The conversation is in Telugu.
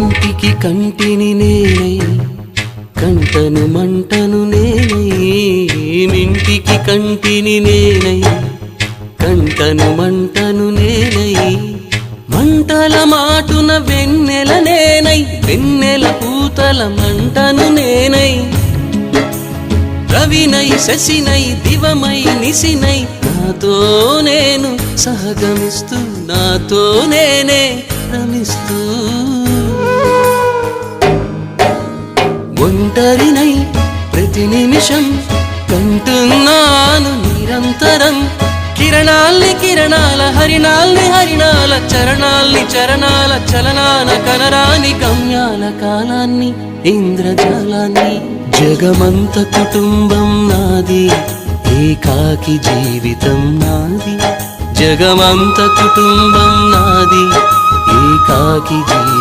ఇంటికి కంటిని నేనై కంటను మంటను నేనై ఇంటికి కంటిని నేనై కంటను మంటను నేనై మంటల మాటున వెన్నెల నేనై వెన్నెల పూతల మంటను నేనై. రవినై శశినై దివమై నిశినై నాతో నేను సహగమిస్తూ నాతో నేనే రమిస్తూ ఒంటరినై ప్రతి నిమిషం కంటున్నాను నిరంతరం. కిరణాల్ని కిరణాల హరిణాల్ని హరిణాల చరణాల్ని చరణాల చలనాల కలరాని గమ్యాల కాలాన్ని ఇంద్రజాలాన్ని జగమంత కుటుంబం నాది ఏకాకి జీవితం నాది జగమంత కుటుంబం నాది ఏకాకి జీవితం